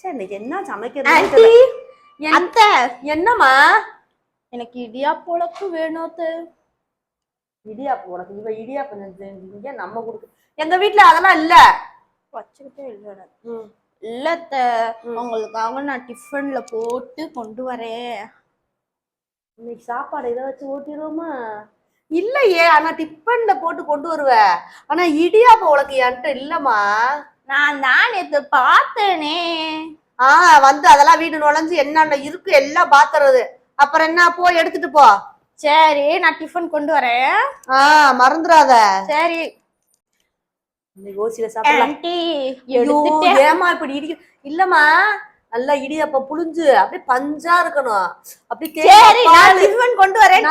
சரி இன்னைக்கு என்ன சமைக்கிறது அத்தை! என்னம்மா? எனக்கு இடியா பொழப்பு வேணும் அத்தை. இடியாப்பம் உனக்கு இவ இடியாப்பம் செஞ்சு நம்ம கொடுக்கு எங்க வீட்ல அதெல்லாம் இல்ல. வச்சுக்கிட்டே இல்லை இல்ல அத்தை. உங்களுக்காக நான் டிஃபன்ல போட்டு கொண்டு வரேன். இன்னைக்கு சாப்பாடு இதை வச்சு ஊட்டிடுவோமா இல்லையே ஆனா டிஃபன்ல போட்டு கொண்டு வருவ. ஆனா இடியாப்பம் உனக்கு என்கிட்ட இல்லம்மா. நான் தான் நேத்து பார்த்தேனே. ஆ வந்து அதெல்லாம் வீடு நுழைஞ்சு என்னென்ன இருக்கு எல்லாம் பாத்துறது. அப்புறம் என்ன போ எடுத்துட்டு போ. சரி நான் டிஃபன் கொண்டு வரேன். ஆ மறந்துடாத சரி. ஏம்மா இப்படி இடி இல்லம்மா நல்லா இடியாப்பம் புளிஞ்சு அப்படியே பஞ்சா இருக்கணும். அப்படி சரி நான் டிஃபன் கொண்டு வரேன்.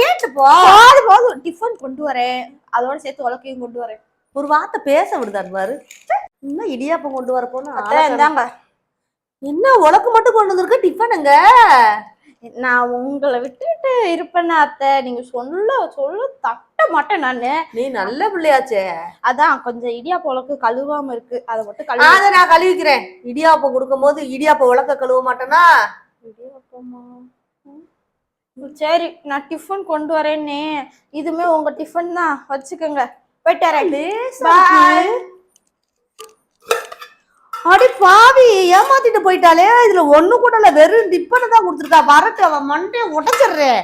கேட்டு போ. போதும் போதும். டிஃபன் கொண்டு வரேன். அதோட சேர்த்து உலக்கையும் கொண்டு வரேன். ஒரு வார்த்தை பேச விடுதாரு பாரு. இன்னும் இடியாப்பம் கொண்டு வர போனா இந்தாங்க. என்ன உனக்கு மட்டும் கொண்டு வந்திருக்க? டிஃபனுங்க நான் உங்களை விட்டுட்டு இருப்பேன்னா அத்தை. நீங்க சொல்ல சொல்ல தட்ட மாட்டேன் நானு. நீ நல்ல பிள்ளையாச்சே. அதான் கொஞ்சம் இடியா பொழக்கு கழுவாம இருக்கு. அதை மட்டும் கழுவி அதை நான் கழுவிக்கிறேன். இடியாப்பம் கொடுக்கும் போது இடியாப்பம் உலக்க கழுவ மாட்டேனா? இடியாப்பமா? சரி நான் டிஃபன் கொண்டு வரேன்னே. இதுமே உங்க டிஃபன் தான். வச்சுக்கோங்க. போயிட்டு வரேன். ஏமாத்திட்டு போயிட்டாலே இதுல ஒண்ணு கூட இல்ல. வெறும் டிப்பனை தான் கொடுத்துருக்கா. வரட்டு அவன் மண்டைய உடைச்சிடுறேன்